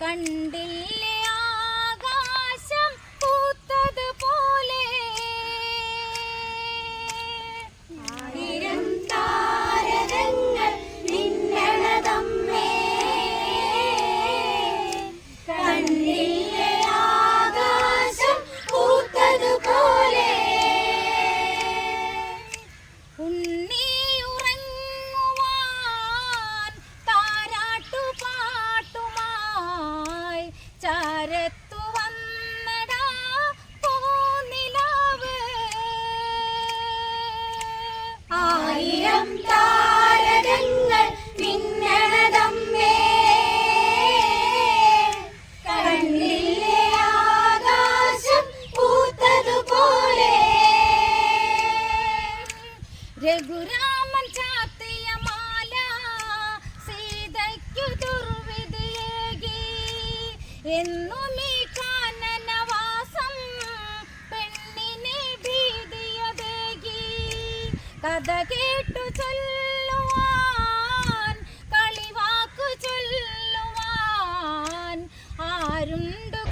കണ്ടില്ലേ? രഘുരാമൻ ചാത്തിയ മാല സീതയ്ക്കു ദുർവിധിയേകി. എന്നും ഈ കാനനവാസം പെണ്ണിനെ ഭീതിയതേകി. കഥ കേട്ടു ചൊല്ലുവാൻ കളിവാക്കു ചൊല്ലുവാൻ ആരുണ്ടു